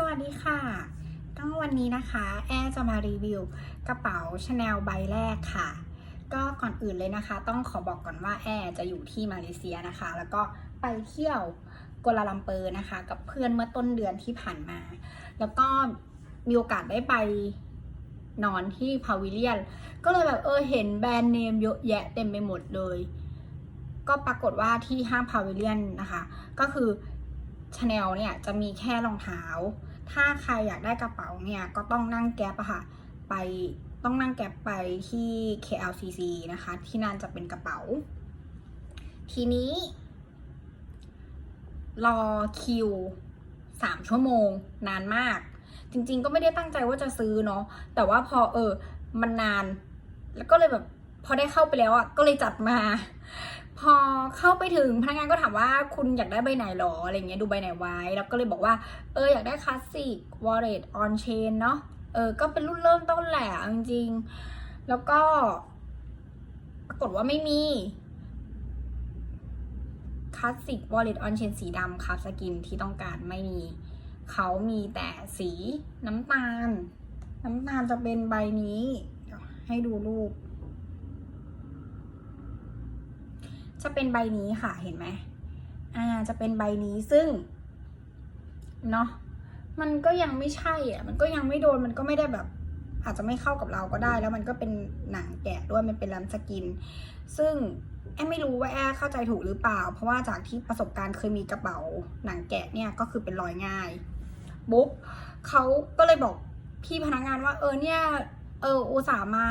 สวัสดีค่ะ ก็วันนี้นะคะ แอร์จะมารีวิวกระเป๋าชาแนลใบแรกค่ะ ก็ก่อนอื่นเลยนะคะ ต้องขอบอกก่อนว่าแอร์จะอยู่ที่มาเลเซียนะคะ แล้วก็ไปเที่ยวกัวลาลัมเปอร์นะคะ กับเพื่อนเมื่อต้นเดือนที่ผ่านมา แล้วก็มีโอกาสได้ไปนอนที่พาวิเลียน ก็เลยแบบเออเห็นแบรนด์เนมเยอะแยะเต็มไปหมดเลย ก็ปรากฏว่าที่ห้างพาวิเลียนนะคะ ก็คือชาแนลเนี่ยจะมีแค่รองเท้า ถ้าใครอยากได้กระเป๋าเนี่ยก็ต้องนั่งแก๊ปอะค่ะ ไปต้องนั่งแก๊ปไปที่ KLCC นะคะ ที่นั่นจะเป็นกระเป๋า ทีนี้ รอคิวสามชั่วโมง นานมาก จริง ๆ ก็ไม่ได้ตั้งใจว่าจะซื้อเนาะแต่ว่าพอเออมันนาน แล้วก็เลยแบบพอได้เข้าไปแล้วอะก็เลยจัดมา พอเข้าไปถึงพนักงานก็ถามว่าคุณอยากได้ใบไหนหรออะไรเงี้ยดูใบไหนไว้ แล้วก็เลยบอกว่า เอออยากได้คลาสสิก wallet on chain เนาะเออก็เป็นรุ่นเริ่มต้นแหละจริงๆแล้วก็ปรากฏว่าไม่มีคลาสสิก wallet on chain สีดำครับสกินที่ต้องการไม่มี เขามีแต่สีน้ำตาล น้ำตาลจะเป็นใบนี้ ให้ดูรูป จะเป็นใบนี้ค่ะเห็นไหมอ่าจะเป็นใบนี้ซึ่งเนาะมันก็ยังไม่ใช่อะมันก็ยังไม่โดนมันก็ไม่ได้แบบ อาจจะไม่เข้ากับเราก็ได้ แล้วมันก็เป็นหนังแกะด้วยมันเป็นลัมสกิน ซึ่งแอมไม่รู้ว่าแอเข้าใจถูกหรือเปล่า เพราะว่าจากที่ประสบการณ์เคยมีกระเป๋าหนังแกะเนี่ยก็คือเป็นรอยง่ายบุ๊กเขาก็เลยบอกพี่พนักงานว่าเออเนี่ย เอออุตส่าห์มา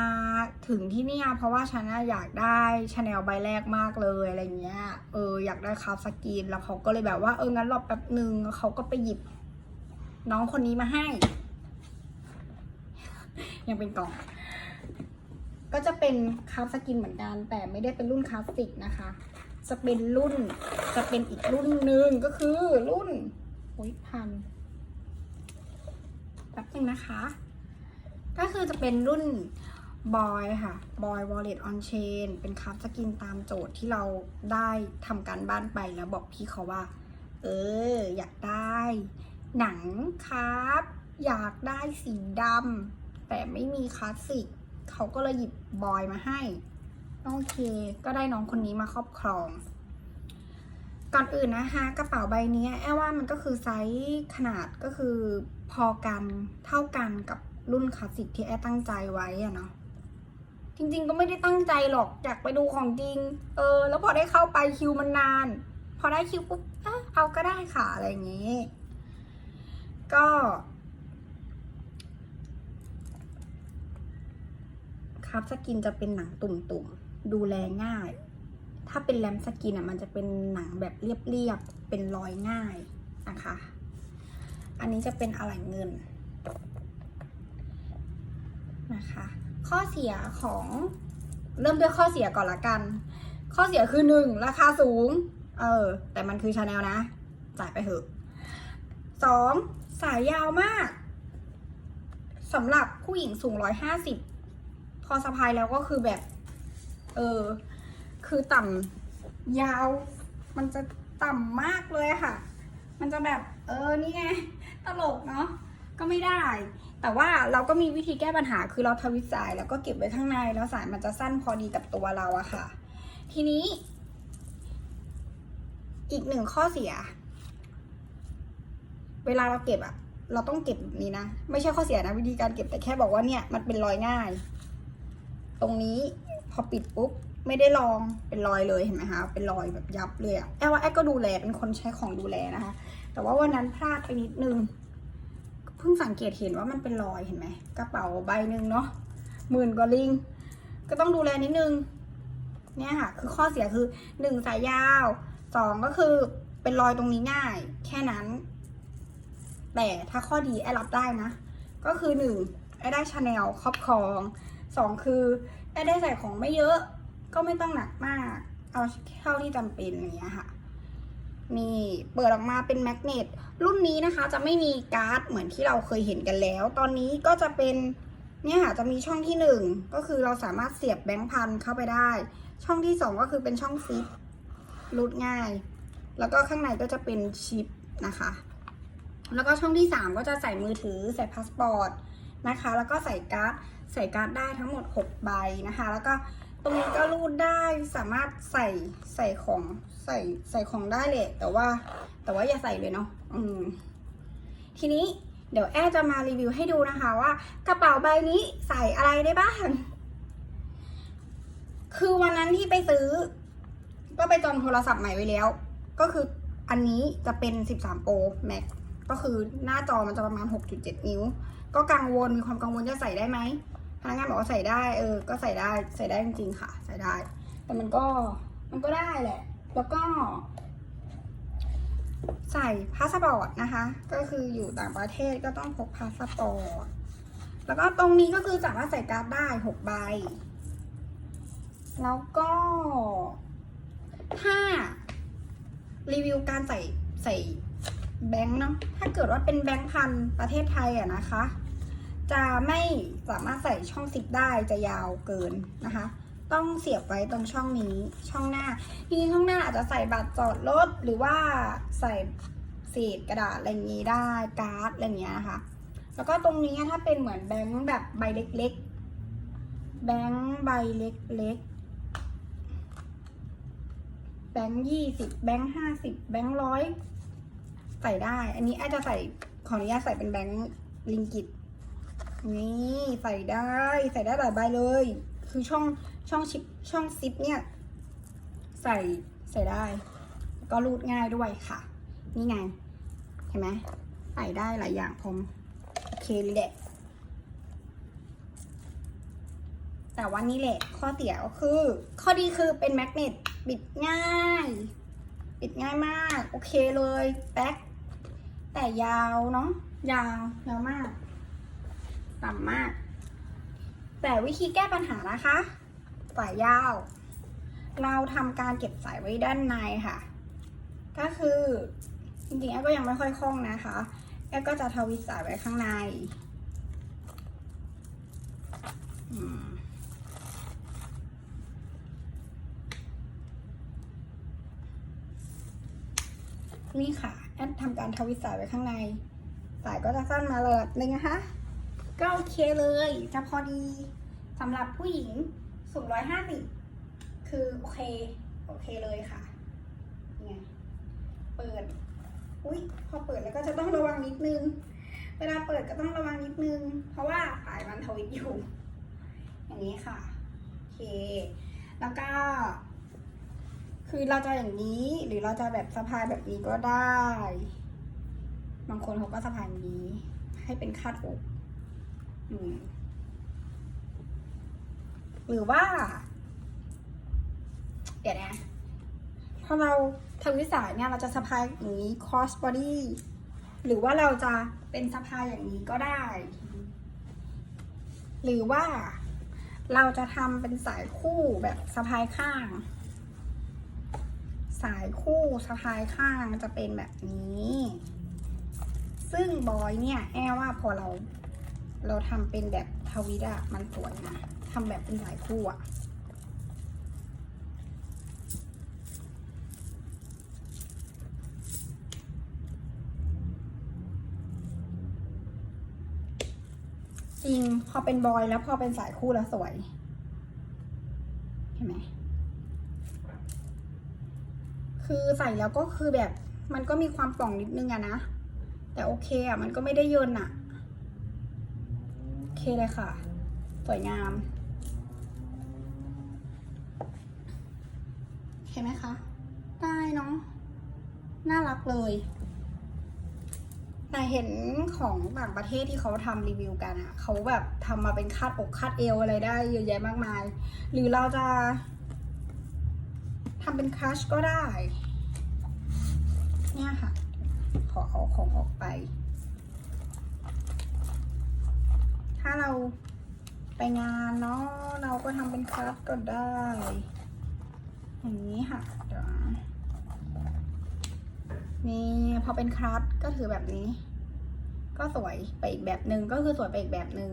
ถึงที่เนี่ยเพราะว่าฉันะอยากได้ชาแนลใบแรกมากเลยอะไรเงี้ย เอออยากได้คาฟสกินแล้วเขาก็เลยแบบว่าเอองั้นรอแป๊บหนึ่งเขาก็ไปหยิบ น้องคนนี้มาให้ ยังเป็นกล่อง ก็จะเป็นคาฟสกินเหมือนกัน แต่ไม่ได้เป็นรุ่นคลาสสิกนะคะ จะเป็นรุ่นจะเป็นอีกรุ่นหนึ่งก็คือรุ่นโอ้ยพันแป๊บนึงนะคะ ก็คือจะเป็นรุ่นบอยค่ะบอย wallet on chain เป็นคัพสกินตามโจทย์ที่เราได้ทำการบ้านไปแล้วบอกพี่เขาว่า เออ อยากได้ หนังครับ อยากได้สีดำแต่ไม่มีคลาสสิกเขาก็เลยหยิบบอยมาให้ โอเค ก็ได้น้องคนนี้มาครอบครอง ก่อนอื่นนะคะ กระเป๋าใบนี้แอลว่ามันก็คือไซส์ขนาดก็คือพอกันเท่ากันกับ รุ่นคลาสสิกที่แอตั้งใจไว้อะเนาะจริงๆก็ไม่ได้ตั้งใจหรอกอยากไปดูของจริง เออ แล้วพอได้เข้าไปคิวมันนาน พอได้คิวปุ๊บเอาเอาก็ได้ค่ะอะไรอย่างนี้ ก็ ครับสกินจะเป็นหนังตุ่มๆ ดูแลง่าย ถ้าเป็นแรมสกินอะมันจะเป็นหนังแบบเรียบๆ เป็นรอยง่ายนะคะ อันนี้จะเป็นอะไหล่เงิน นะคะ ข้อเสียของเริ่มด้วยข้อเสียก่อนละกัน ข้อเสียคือหนึ่งราคาสูง เออ แต่มันคือชาแนลนะ จ่ายไปเถอะสองสายยาวมากสำหรับผู้หญิงสูงร้อยห้าสิบพอสะพายแล้วก็คือแบบ เออ คือต่ำยาว มันจะต่ำมากเลยค่ะ มันจะแบบ เออ นี่ไง ตลกเนาะ ก็ไม่ได้ แต่ว่าเราก็มีวิธีแก้ปัญหาคือเราทวิตสายแล้วก็เก็บไว้ข้างใน แล้วสายมันจะสั้นพอดีกับตัวเราอะค่ะ ทีนี้ อีกหนึ่งข้อเสีย เวลาเราเก็บอะเราต้องเก็บแบบนี้นะ ไม่ใช่ข้อเสียนะวิธีการเก็บแต่แค่บอกว่าเนี่ยมันเป็นรอยง่าย ตรงนี้พอปิดปุ๊บไม่ได้ลองเป็นรอยเลยเห็นไหมคะเป็นรอยแบบยับเลยอะแอลว่าแอลก็ดูแลเป็นคนใช้ของดูแลนะคะ แต่ว่าวันนั้นพลาดไปนิดนึง เพิ่งสังเกตเห็นว่ามันเป็นรอยเห็นไหมกระเป๋าใบหนึ่งเนาะหมื่นกว่าลิง ก็ต้องดูแลนิดนึง เนี่ยค่ะ คือข้อเสียคือหนึ่งสายยาวสองก็คือเป็นรอยตรงนี้ง่าย แค่นั้น แต่ถ้าข้อดีแอรับได้นะ ก็คือหนึ่งแอได้ชาแนลครอบครองสองคือแอได้ใส่ของไม่เยอะ ก็ไม่ต้องหนักมาก เอาเท่าที่จำเป็นอย่างเงี้ยค่ะ นี่เปิดออกมาเป็นแมกเนตรุ่นนี้นะคะจะไม่มีการ์ดเหมือนที่เราเคยเห็นกันแล้ว ตอนนี้ก็จะเป็นเนี่ยค่ะจะมีช่องที่หนึ่งก็คือเราสามารถเสียบแบงค์พันเข้าไปได้ ช่องที่สองก็คือเป็นช่องซิปรูดง่าย แล้วก็ข้างในก็จะเป็นชิปนะคะ แล้วก็ช่องที่ 3 ก็จะใส่มือถือใส่พาสปอร์ตนะคะ แล้วก็ใส่การ์ดใส่การ์ดได้ทั้งหมด 6 ใบนะคะ แล้วก็ ตรงนี้ก็รูดได้สามารถใส่ใส่ของใส่ใส่ของได้เลยแต่ว่า แต่ว่าอย่าใส่เลยเนาะอืมทีนี้เดี๋ยวแอร์จะมารีวิวให้ดูนะคะว่ากระเป๋าใบนี้ใส่อะไรได้บ้าง คือวันนั้นที่ไปซื้อ ก็ไปจองโทรศัพท์ใหม่ไว้แล้ว ก็คืออันนี้จะเป็น 13 Pro Max ก็คือหน้าจอมันจะประมาณ 6.7 นิ้ว ก็กังวลมีความกังวลจะใส่ได้ไหม พนักงานบอกว่าใส่ได้ เออ ก็ใส่ได้ใส่ได้จริงๆค่ะ ใส่ได้ แต่มันก็มันก็ได้แหละ แล้วก็ ใส่พาสปอร์ตนะคะ ก็คืออยู่ต่างประเทศก็ต้องพกพาสปอร์ตแล้วก็ตรงนี้ก็คือสามารถใส่การ์ดได้6ใบ แล้วก็ถ้ารีวิวการใส่ใส่แบงค์เนาะถ้าเกิดว่าเป็นแบงค์พันประเทศไทยอะนะคะ จะไม่สามารถใส่ช่องซิปได้จะยาวเกินนะคะ ต้องเสียบไว้ตรงช่องนี้ช่องหน้าทีนี้ช่องหน้าอาจจะใส่บัตรจอดรถหรือว่าใส่เศษกระดาษอะไรอย่างนี้ได้การ์ดอะไรอย่างเงี้ยนะคะแล้วก็ตรงนี้ถ้าเป็นเหมือนแบงค์แบบใบเล็กๆ แบงค์ใบเล็กๆ แบงค์ยี่สิบแบงค์ห้าสิบแบงค์ร้อยใส่ได้ อันนี้อาจจะใส่ขออนุญาตใส่เป็นแบงค์ลิงกิต นี่ใส่ได้ใส่ได้หลายใบเลย คือช่องช่องชิปช่องซิปเนี่ยใส่ใส่ได้ ก็รูดง่ายด้วยค่ะ นี่ไงเห็นไหมใส่ได้หลายอย่างพร้อมโอเคเลยแหละแต่ว่านี่แหละข้อเสียก็คือ ข้อดีคือเป็นแมกเนตปิดง่ายปิดง่ายมาก โอเคเลยแป๊กแต่ยาวเนาะยาวยาวมาก ต่ำมาก แต่วิธีแก้ปัญหานะคะ สายยาว เราทำการเก็บสายไว้ด้านในค่ะ ก็คือจริงๆแอก็ยังไม่ค่อยคล่องนะคะแอก็จะทวิสายไว้ข้างในนี่ค่ะแอดทำการทวิสายไว้ข้างใน สายก็จะสั้นมาระดับหนึ่งนะคะ ก็โอเคเลย จะพอดีสำหรับผู้หญิงสูงร้อยห้าสิบคือโอเค โอเคเลยค่ะนี่ไงเปิด อุ้ยพอเปิดแล้วก็จะต้องระวังนิดนึง เวลาเปิดก็ต้องระวังนิดนึง เพราะว่าสายมันทวิตอยู่ อย่างนี้ค่ะ โอเค แล้วก็ คือเราจะอย่างนี้ หรือเราจะแบบสะพายแบบนี้ก็ได้ บางคนเขาก็สะพายนี้ ให้เป็นคาดอก หรือว่า เดี๋ยวนะพอเราทวิสายเนี่ยเราจะสะพายอย่างนี้ cross body หรือว่าเราจะเป็นสะพายอย่างนี้ก็ได้ หรือว่าเราจะทำเป็นสายคู่แบบสะพายข้าง สายคู่สะพายข้างจะเป็นแบบนี้ ซึ่งบอยเนี่ย แอว่าพอเรา เราทำเป็นแบบทวิตอะมันสวยนะทำแบบเป็นสายคู่อะจริงพอเป็นบอยแล้วพอเป็นสายคู่แล้วสวย เห็นไหมคือใส่แล้วก็คือแบบมันก็มีความป่องนิดนึงอะนะ แต่โอเคอะมันก็ไม่ได้เยินอะ เคเลยค่ะ สวยงามเห็นไหมคะ ได้เนาะน่ารักเลยแต่เห็นของต่างประเทศที่เขาทำรีวิวกันอะเขาแบบทำมาเป็นคาดอกคาดเอวอะไรได้เยอะแยะมากมาย หรือเราจะทำเป็นคัชก็ได้ เนี่ยค่ะ ขอเอาของออกไป ถ้าเราไปงานเนาะเราก็ทำเป็นคัพก็ได้ อย่างนี้ค่ะเดี๋ยวนี่พอเป็นคัพก็ถือแบบนี้ ก็สวยไปอีกแบบหนึ่งก็คือสวยไปอีกแบบหนึ่ง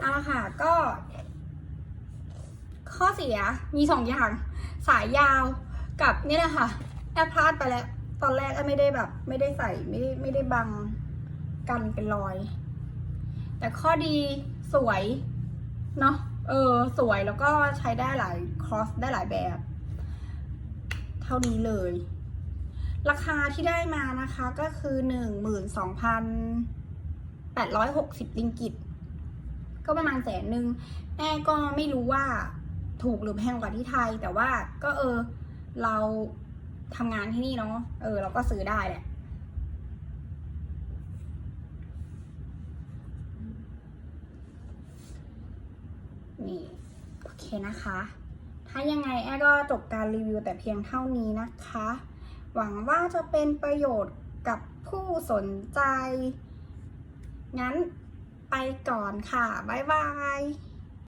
เอาละค่ะก็ ข้อเสียมีสองอย่าง สายยาวกับนี่แหละค่ะแอบพลาดไปแล้ว ตอนแรกก็ไม่ได้แบบ ไม่ได้ใส่ไม่ได้ไม่ได้บัง กันเป็นรอย แต่ข้อดีสวยเนาะเออ สวยแล้วก็ใช้ได้หลายครอสได้หลายแบบ เท่านี้เลย ราคาที่ได้มานะคะก็คือหนึ่งหมื่นสองพันแปดร้อยหกสิบลิงกิต ก็ประมาณแสนหนึ่งแม่ก็ไม่รู้ว่าถูกหรือแพงกว่าที่ไทย แต่ว่าก็เออ เราทำงานที่นี่เนาะเออ เราก็ซื้อได้แหละ นี่โอเคนะคะ ถ้ายังไงแอก็จบการรีวิวแต่เพียงเท่านี้นะคะ หวังว่าจะเป็นประโยชน์กับผู้สนใจ งั้นไปก่อนค่ะ บ๊ายบาย